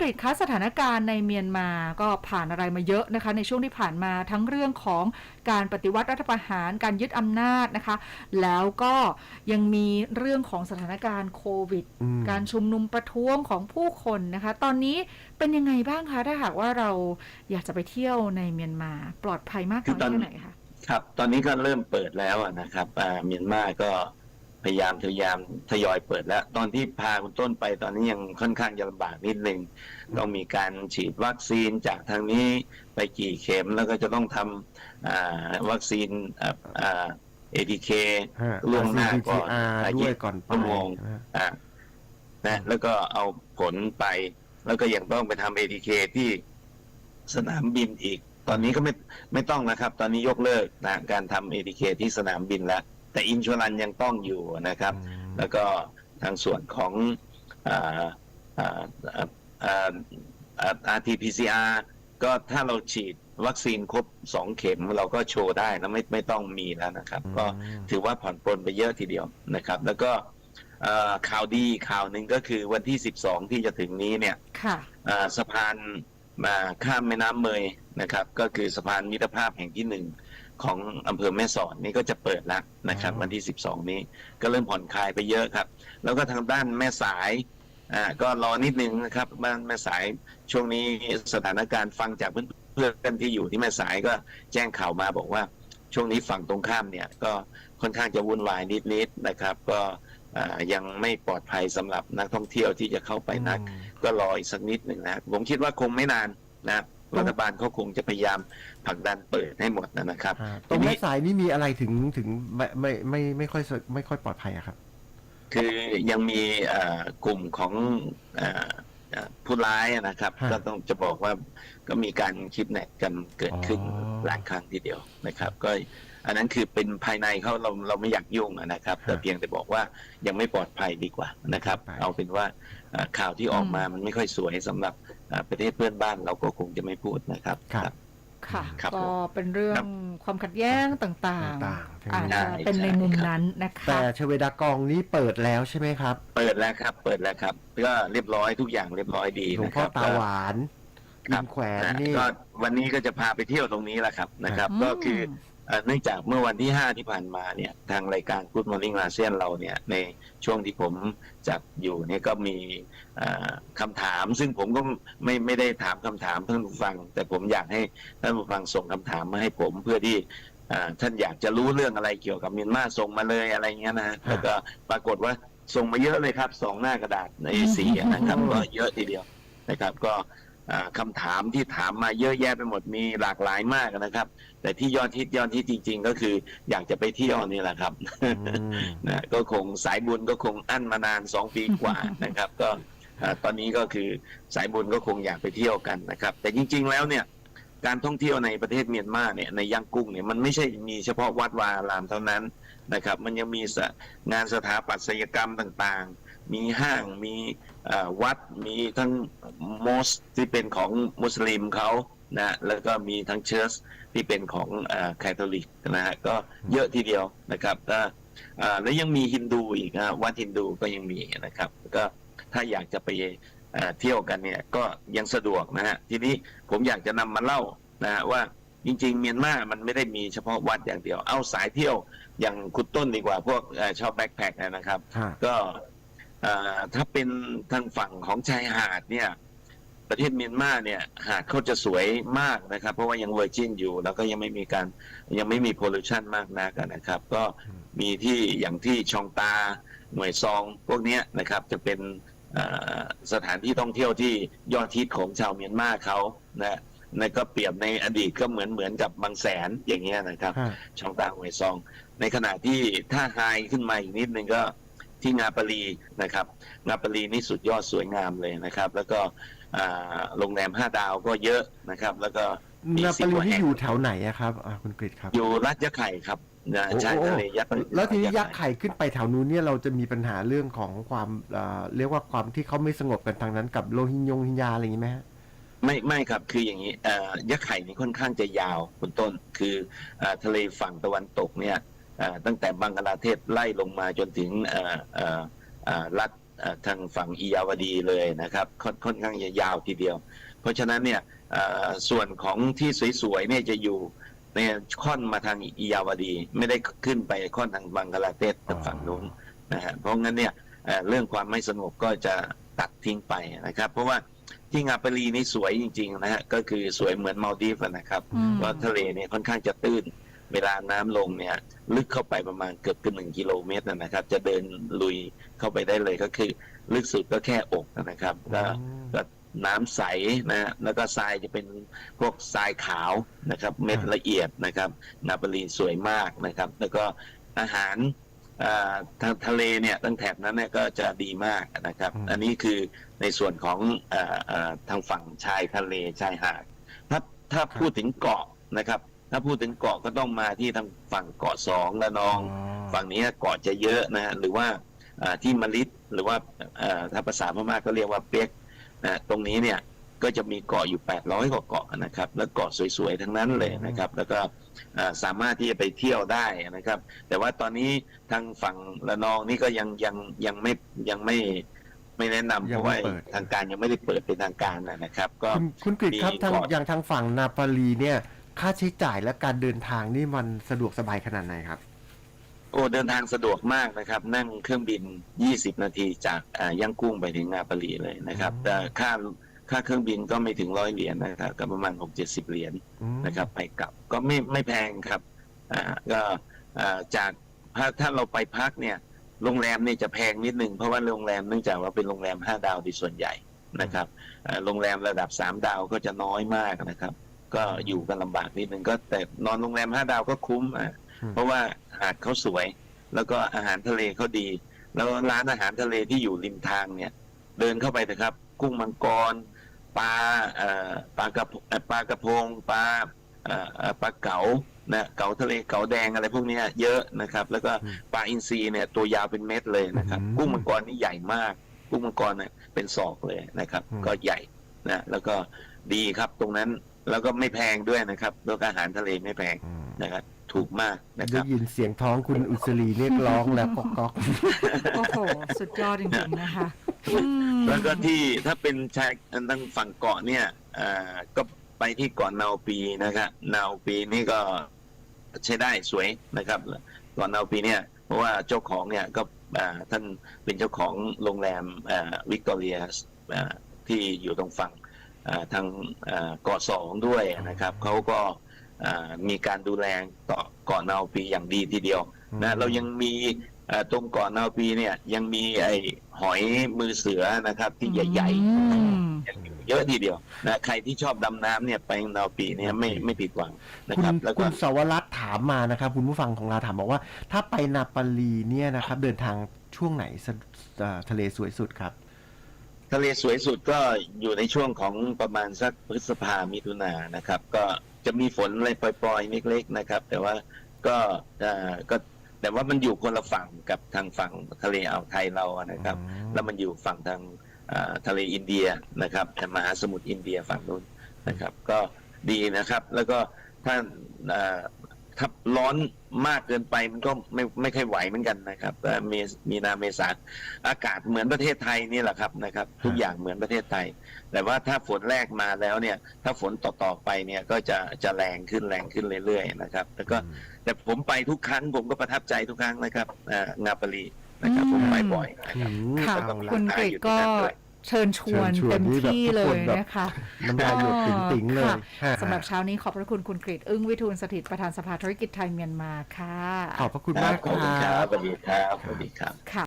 กฤษคะสถานการณ์ในเมียนมาก็ผ่านอะไรมาเยอะนะคะ ในช่วงที่ผ่านมาทั้งเรื่องของการปฏิวัติรัฐประหาร การยึดอำนาจนะคะ แล้วก็ยังมีเรื่องของสถานการณ์โควิด การชุมนุมประท้วงของผู้คนนะคะ ตอนนี้เป็นยังไงบ้างคะถ้าหากว่าเราอยากจะไปเที่ยวในเมียนมาปลอดภัยมากคืน้อยแค่ไหนคะครับ ตอนนี้ก็เริ่มเปิดแล้วนะครับเมียนมาก็ พยายามพยายามทยอยเปิดแล้ว ตอนที่พาคุณต้นไปตอนนี้ยังค่อนข้างจะลำบากนิดนึงต้องมีการฉีดวัคซีนจากทางนี้ไปกี่เข็มแล้วก็จะต้องทำอ่าวัคซีนอ่าอ่า ATK ฮะล่วงหน้าก่อน RCTR อ่าด้วยก่อนไปชั่วโมงนะฮะอ่านะแล้วก็เอาผลไป แล้วก็ยังต้องไปทำ ATK ที่สนามบินอีก ตอนนี้ก็ไม่ไม่ต้องนะครับ ตอนนี้ยกเลิกนะการทำ ATK ที่สนามบินแล้ว แต่อินช r รันยังต้องอยู่นะครับอืมแล้วก็ทางส่วนของอ่าอ่าอ่าอ่าอ่า RT-PCR ก็ถ้าเราฉีดวัคซีนครบสองเข็มเราก็โชว์ได้แล้วไม่ไม่ต้องมีแล้วนะครับ ก็ถือว่าผ่อนปลนไปเยอะทีเดียวนะครับ แล้วก็เอ่อข่าวดีข่าวหนึ่งก็คือวันที่ 12 ที่จะถึงนี้เนี่ยค่ะเอ่อสะพานมาข้ามแม่น้ำเมยนะครับ ก็คือสะพานมิตรภาพแห่งที่หนึ่ง ของอำเภอแม่สอดนี่ก็จะเปิดแล้วนะครับอ๋อวันที่ 12 นี้ก็เริ่มผ่อนคลายไปเยอะครับ แล้วก็ทางด้านแม่สายอ่าก็รอนิดนึงนะครับบ้านแม่สายช่วงนี้สถานการณ์ฟังจากเพื่อนๆที่อยู่ที่แม่สายก็แจ้งข่าวมาบอกว่าช่วงนี้ฝั่งตรงข้ามเนี่ยก็ค่อนข้างจะวุ่นวายนิดๆนะครับ ก็อ่ายังไม่ปลอดภัยสำหรับนักท่องเที่ยวที่จะเข้าไปนัก ก็รออีกสักนิดหนึ่งนะผมคิดว่าคงไม่นานนะ รัฐบาลเขาคงจะพยายามผลักดันเปิดให้หมดนะครับฮะตรงทีนี้แม่สายนี่มีอะไรถึงถึงไม่ไม่ไม่ไม่ค่อยสไม่ค่อยปลอดภัยอะครับ คือยังมีเอ่อกลุ่มของเอ่อเอ่อผู้ร้ายนะครับฮะก็ต้องจะบอกว่าก็มีการคิดแนกกันเกิดขึ้นอ๋อหลายครั้งทีเดียวนะครับ ก็อันนั้นคือเป็นภายในเขาเราเราไม่อยากยุ่งอะนะครับ แต่ฮะเพียงแต่บอกว่ายังไม่ปลอดภัยดีกว่านะครับไปเอาเป็นว่าเอ่อข่าวที่ออกมาอืมมันไม่ค่อยสวยสำหรับเอ่อ ประเทศเพื่อนบ้านเราก็คงจะไม่พูดนะครับ ครับ ค่ะ ครับก็ผมเป็นเรื่อครังบความขัดแย้งต่างต่างๆใช่ไหมอาจจะใช่เป็นในมุมใช่ครับนั้นนะคะ แต่ชเวดากองนี้เปิดแล้วใช่ไหมครับเปิดแล้วครับ เปิดแล้วครับ ก็เรียบร้อยทุกอย่างเรียบร้อยดีหลวงนะคพ่อรับตาหวานคริรับมแขวนนะนี่ ก็วันนี้ก็จะพาไปเที่ยวตรงนี้แหละครับนะครับ อืม ก็คือ เอ่อเนื่องจากเมื่อวันที่ 5 ที่ผ่านมาเนี่ยทางรายการ Good Morning a s e a n เราเนี่ยในช่วงที่ผมจัดอยู่เนี่ยก็มีเอ่อคำถาม ซึ่งผมก็ไม่ไม่ได้ถามคำถามท่านผู้ฟัง แต่ผมอยากให้ท่านผู้ฟังส่งคำถามมาให้ผมเพื่อที่เอ่อท่านอยากจะรู้เรื่องอะไรเกี่ยวกับเมียนมาส่งมาเลยอะไรเงี้ยนะฮะแล้วก็ปรากฏว่าส่งมาเยอะเลยครับสองหน้ากระดาษในสีนะครับก็เยอะทีเดียวนะครับ ก็ อ่าคำถามที่ถามมาเยอะแยะไปหมดมีหลากหลายมากนะครับ แต่ที่ยอดฮิตยอดฮิตจริง ๆ ก็คืออยากจะไปเที่ยวนี่แหละครับอืมนะก็คงสายบุญก็คงอั้นมานานสองปีกว่านะครับ ก็อ่าตอนนี้ก็คือสายบุญก็คงอยากไปเที่ยวกันนะครับ แต่จริง ๆ แล้วเนี่ยการท่องเที่ยวในประเทศเมียนมาเนี่ยในย่างกุ้งเนี่ยมันไม่ใช่มีเฉพาะวัดวาอารามเท่านั้นนะครับ มันยังมีสะงานสถาปัตยกรรมต่างๆ มีห้างมีเอ่อวัดมีทั้งมอสที่เป็นของมุสลิมเขานะแล้วก็มีทั้งเชิร์ชที่เป็นของคาทอลิกนะฮะก็เยอะทีเดียวนะครับก็อ่าแล้วยังมีฮินดูอีกนะวัดฮินดูก็ยังมีนะครับ ก็ถ้าอยากจะไปเอ่อเที่ยวกันเนี่ยก็ยังสะดวกนะฮะทีนี้ผมอยากจะนำมาเล่านะฮะว่าจริงๆ เมียนมามันไม่ได้มีเฉพาะวัดอย่างเดียว เอาสายเที่ยวอย่างคุณต้นดีกว่าพวกเอ่อชอบแบ็คแพคนะครับฮะก็เอ่อ ถ้าเป็นทางฝั่งของชายหาดเนี่ย ประเทศเมียนมาเนี่ย หาดเขาจะสวยมากนะครับ เพราะว่ายังเวอร์จินอยู่ แล้วก็ยังไม่มีการยังไม่มีโพลูชันมากนักนะครับ ก็มีที่อย่างที่ชองตาหน่วยซองพวกเนี้ยนะครับ จะเป็นเอ่อสถานที่ท่องเที่ยวที่ยอดฮิตของชาวเมียนมาเขานะนั่นก็เปรียบในอดีตก็เหมือนเหมือนกับบางแสนอย่างเงี้ยนะครับฮะช่องตาหวยซอง ในขณะที่ถ้าไฮขึ้นมาอีกนิดนึงก็ ที่งาปารีนะครับ งาปารีนี่สุดยอดสวยงามเลยนะครับ แล้วก็อ่าโรงแรมห้าดาวก็เยอะนะครับ แล้วก็มีนาสิปาบรีกว่านี่แห่งอยู่แถวไหนอะครับอ่าคุณกฤษครับ อยู่รัฐยะไข่ครับนะโอ้ชายทะเลยักษ์แล้วทีนี้ยักษ์ไข่ขึ้นไปแถวนู้นเนี่ยเราจะมีปัญหาเรื่องของความเอ่อเรียกว่าความที่เขาไม่สงบกันทางนั้นกับโรฮิงญงฮิงญาอะไรอย่างนี้ไหมฮะ ไม่ไม่ครับคืออย่างนี้เอ่อยักษ์ไข่นี่ค่อนข้างจะยาวคุณต้น คือเอ่อทะเลฝั่งตะวันตกเนี่ยเอ่อ ตั้งแต่บังกลาเทศไล่ลงมาจนถึงเอ่อเอ่อเอ่อรัฐเอ่อทางฝั่งอียาวดีเลยนะครับค่อนค่อนข้างจะยาวทีเดียว เพราะฉะนั้นเนี่ยเอ่อส่วนของที่สวยๆเนี่ยจะอยู่เนี่ยค่อนมาทางอียาวดี ไม่ได้ขึ้นไปค่อนทางบังกลาเทศทางฝั่งนู้นนะฮะเพราะงั้นเนี่ยเอ่อเรื่องความไม่สงบก็จะตัดทิ้งไปนะครับ เพราะว่าที่งาปารีนี่สวยจริงๆนะฮะก็คือสวยเหมือนมาลดีฟส์นะครับอืมเพราะทะเลเนี่ยค่อนข้างจะตื้น เวลาน้ำลงเนี่ย ลึกเข้าไปประมาณเกือบกันหนึ่งกิโลเมตรนะครับ จะเดินลุยเข้าไปได้เลยก็คือ ลึกสุดก็แค่อกนะครับก็ก็น้ำใสนะฮะแล้วก็ทรายจะเป็นพวกทรายขาวนะครับ เม็ดละเอียดนะครับ นาปารีสวยมากนะครับ แล้วก็อาหารอ่าทางทะเลเนี่ยตั้งแถบนั้นเนี่ยก็จะดีมากนะครับอืมอันนี้คือในส่วนของอ่าอ่าทางฝั่งชายทะเลชายหาดถ้าถ้าพูดถึงเกาะนะครับ ถ้าพูดถึงเกาะก็ต้องมาที่ทางฝั่งเกาะสองละนอง ฝั่งนี้เกาะจะเยอะนะฮะหรือว่าอ่าที่มะลิดหรือว่าอ่าถ้าภาษาพม่าก็เรียกว่าเปียกนะตรงนี้เนี่ยก็จะมีเกาะอยู่ 800 กว่าเกาะนะครับ แล้วเกาะสวยๆ ทั้งนั้นเลยนะครับ แล้วก็อ่าสามารถที่จะไปเที่ยวได้นะครับ แต่ว่าตอนนี้ทางฝั่งละนองนี่ก็ยังยังยังไม่ยังไม่ไม่แนะนำเพยังราะไม่ว่าเปิดทางการยังไม่ได้เปิดเป็นทางการนะครับ ก็คุณคุณกฤษครับมีทางเกาะอย่างทางฝั่งนาปาลีเนี่ย ค่าใช้จ่ายและการเดินทางนี่มันสะดวกสบายขนาดไหนครับ โอ้เดินทางสะดวกมากนะครับ นั่งเครื่องบิน 20 นาทีจากอ่าย่างกุ้งไปถึงนาปารีเลยนะครับ อืม แต่ค่าค่าเครื่องบินก็ไม่ถึงร้อยเหรียญนะครับก็ประมาณ 6-70 เหรียญอืมนะครับ ไปกลับก็ไม่ไม่แพงครับอ่าก็อ่าจากถ้าถ้าเราไปพักเนี่ยโรงแรมเนี่ยจะแพงนิดนึงเพราะว่าโรงแรมเนื่องจากว่าเป็นโรงแรม 5 ดาวโดยส่วนใหญ่นะครับอ่าโรงแรมระดับ 3 ดาวก็จะน้อยมากนะครับ ก็อยู่กันลำบากนิดนึงก็แต่นอนโรงแรม5ดาวก็คุ้มอะอืมเพราะว่าหาดเขาสวย แล้วก็อาหารทะเลเขาดี แล้วร้านอาหารทะเลที่อยู่ริมทางเนี่ย เดินเข้าไปนะครับ กุ้งมังกรปลาเอ่อปลากระพเอ่อปลากระพงปลาเอ่อเอ่อปลาเก๋านะเก๋าทะเลเก๋าแดงอะไรพวกเนี้ยเยอะนะครับ แล้วก็อืมปลาอินทรีเนี่ยตัวยาวเป็นเม็ดเลยนะครับอืมกุ้งมังกรนี่ใหญ่มาก กุ้งมังกรเนี่ยเป็นศอกเลยนะครับอืมก็ใหญ่นะแล้วก็ดีครับตรงนั้น แล้วก็ไม่แพงด้วยนะครับแล้วก็อาหารทะเลไม่แพงอืมนะครับ ถูกมากนะคได้รับ ยินเสียงท้องคุณอุศรีเรียกร้องแล้วก็ก๊อก โอ้โห สุดยอดจริงๆนะคะอืมแล้วก็ที่ถ้าเป็นชายทางฝั่งเกาะเนี่ยอ่าก็ไปที่เกาะนาปีนะครับนาปีนี่ก็ใช้ได้สวยนะครับเกาะนาปีเนี่ยเพราะว่าเจ้าของเนี่ยก็อ่าท่านเป็นเจ้าของโรงแรมวิกตอเรียที่อยู่ตรงฝั่งอ่า ทางอ่าเกาะสองด้วยนะครับเขาก็อ่ามีการดูแลต่อเกาะนาปีอย่างดีทีเดียวนะเรายังมีเอ่อตรงเกาะนาปีเนี่ยยังมีไอ้หอยมือเสือนะครับที่ใหญ่อืมๆยังอยู่เยอะทีเดียวนะใครที่ชอบดำน้ำเนี่ยไปนาปีเนี่ยไม่ไม่ผิดหวังนะคุคณรับแล้วคุก็ณสวรัตน์ถามมานะครับ คุณผู้ฟังของเราถามบอกว่า ถ้าไปนาปาลีเนี่ยนะครับเดินทางช่วงไหนสะเอ่อทะเลสวยสุดครับ ทะเลสวยสุดก็อยู่ในช่วงของประมาณสักพฤษภามิถุนายนนะครับ ก็จะมีฝนอะไรปล่อยๆเล็กๆนะครับ แต่ว่าก็เอ่อก็แต่ว่ามันอยู่คนละฝั่งกับทางฝั่งทะเลอ่าวไทยเราอะนะครับอืมแล้วมันอยู่ฝั่งทางอ่าทะเลอินเดียนะครับมหาสมุทรอินเดียฝั่งนู้นนะครับ ก็ดีนะครับ แล้วก็ถ้าอ่าถ้าร้อนมากเกินไปมันก็ไม่ไม่ค่อยไหวเหมือนกันนะครับแต่เมษมีนาเมษาอากาศเหมือนประเทศไทยนี่แหละครับนะครับ ทุกอย่างเหมือนประเทศไทย แต่ว่าถ้าฝนแรกมาแล้วเนี่ย ถ้าฝนต่อๆไปเนี่ยก็จะจะแรงขึ้นแรงขึ้นเรื่อยๆนะครับ แล้วก็แต่ผมไปทุกครั้งผมก็ประทับใจทุกครั้งนะครับอ่างาปารีนะครับผมไปบ่อยนะคอืรับมค่ะเอาละคุณกริก็ เชิญชวนเชิญชวนเต็มนี่แบบที่ทุกเลคนยแบบนะคะน้ำลายหยดติ๋งๆเลยค่ะฮะสำหรับเช้านี้ขอบพระคุณคุณกริอึ้งวิทูลสถิตประธานสภาธุรกิจไทยเมียนมาค่ะ ขอบพระคุณครัมาบกขอบคุณคครัรับบสวัสดีครับสวัสดีครับค่ะ